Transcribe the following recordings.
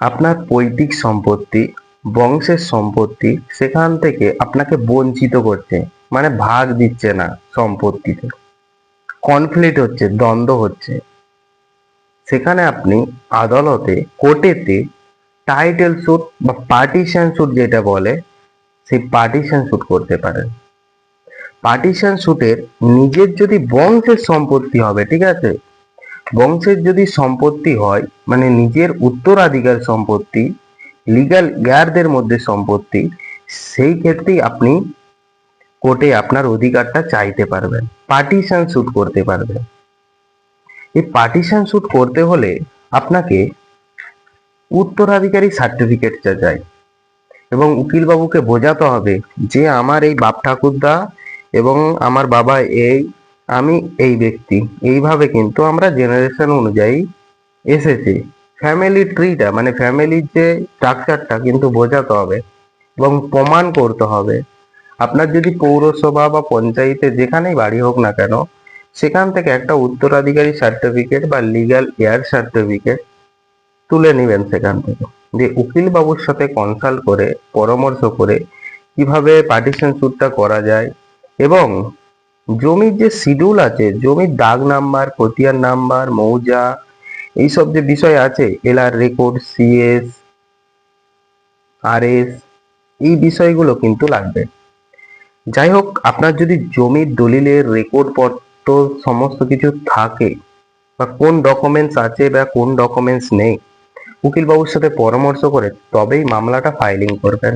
আপনার পৈতৃক সম্পত্তি, বংশের সম্পত্তি সেখান থেকে আপনাকে বঞ্চিত করছে মানে ভাগ দিচ্ছে না সম্পত্তিতে। কনফ্লিক্ট হচ্ছে, দ্বন্দ্ব হচ্ছে। সেখানে আপনি আদালতে, কোর্টেতে টাইটেল স্যুট বা পার্টিশন স্যুট যেটা বলে, সেই পার্টিশন স্যুট করতে পারেন। পার্টিশন স্যুটের নিজের যদি বংশের সম্পত্তি হবে, ঠিক আছে? বংশের যদি সম্পত্তি হয় মানে নিজের উত্তরাধিকার সম্পত্তি লিগ্যাল ইয়ারদের মধ্যে সম্পত্তি, সেই ক্ষেত্রেই আপনি কোর্টে আপনার অধিকারটা চাইতে পারবেন পার্টিশন স্যুট করতে পারবেন। এই পার্টিশন স্যুট করতে হলে আপনাকে উত্তরাধিকারী সার্টিফিকেটটা চাই। এবং উকিলবাবুকে বোঝাতে হবে যে আমার এই বাপ ঠাকুরদা এবং আমার বাবা এই আমি এই ব্যক্তি। এইভাবে কিন্তু আমরা জেনারেশন অনুযায়ী এসেছি। ফ্যামিলি ট্রিটা মানে ফ্যামিলির যে স্ট্রাকচারটা কিন্তু বোঝাতে হবে এবং প্রমাণ করতে হবে। আপনার যদি পৌরসভা বা পঞ্চায়েতে যেখানেই বাড়ি হোক না কেন, সেখান থেকে একটা উত্তরাধিকারী সার্টিফিকেট বা লিগ্যাল এয়ার সার্টিফিকেট তুলে নেবেন সেখান থেকে। যে উকিল বাবুর সাথে কনসাল্ট করে, পরামর্শ করে কীভাবে পার্টিশন স্যুটটা করা যায় এবং জমির যে শিডিউল আছে, জমির দাগ নাম্বার খতিয়ান নাম্বার মৌজা, এইসব যে বিষয় আছে এলআর রেকর্ড সিএস আরএস এই বিষয়গুলো কিন্তু লাগবে। যাই হোক, আপনার যদি জমির দলিলের রেকর্ড পত্র সমস্ত কিছু থাকে, বা কোন ডকুমেন্টস আছে বা কোন ডকুমেন্টস নেই, উকিলবাবুর সাথে পরামর্শ করে তবেই মামলাটা ফাইলিং করবেন।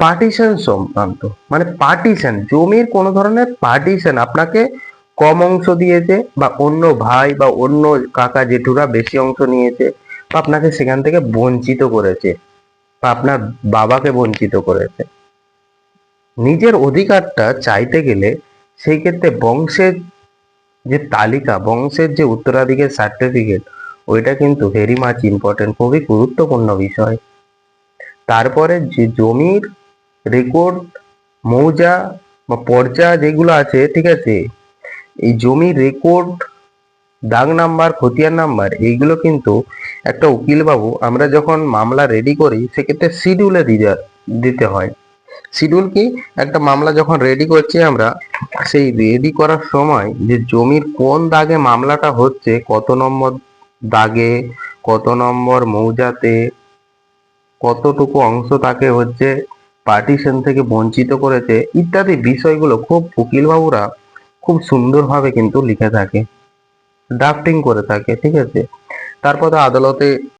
পার্টিশন সংক্রান্ত মানে পার্টিশন জমির কোনো ধরনের পার্টিশন আপনাকে কম অংশ দিয়েছে বা অন্য ভাই বা অন্য কাকা জেঠুরা বেশি অংশ নিয়েছে বা আপনাকে সেখান থেকে বঞ্চিত করেছে বা আপনার বাবাকে বঞ্চিত করেছে। নিজের অধিকারটা চাইতে গেলে সেই ক্ষেত্রে বংশের যে তালিকা, বংশের যে উত্তরাধিকার সার্টিফিকেট ওইটা কিন্তু ভেরি মাচ ইম্পর্টেন্ট খুবই গুরুত্বপূর্ণ বিষয়। তারপরে যে জমির রেকর্ড মৌজা বা পর্যা যেগুলো আছে, ঠিক আছে? এই জমির রেকর্ড দাগ নাম্বার খতিয়ান নাম্বার এইগুলো কিন্তু একটা উকিল বাবু আমরা যখন মামলা রেডি করি, সেক্ষেত্রে শিডিউলে দিতে হয়। শিডিউল কি? একটা মামলা যখন রেডি করছি আমরা, সেই রেডি করার সময় যে জমির কোন দাগে মামলাটা হচ্ছে, কত নম্বর দাগে, কত নম্বর মৌজাতে, কতটুকু অংশ তাকে হচ্ছে পার্টিশন থেকে বঞ্চিত করেছে ইত্যাদি বিষয়গুলো খুব উকিলবাবুরা খুব সুন্দরভাবে কিন্তু লিখে থাকে ড্রাফটিং করে থাকে, ঠিক আছে? তারপরে আদালতে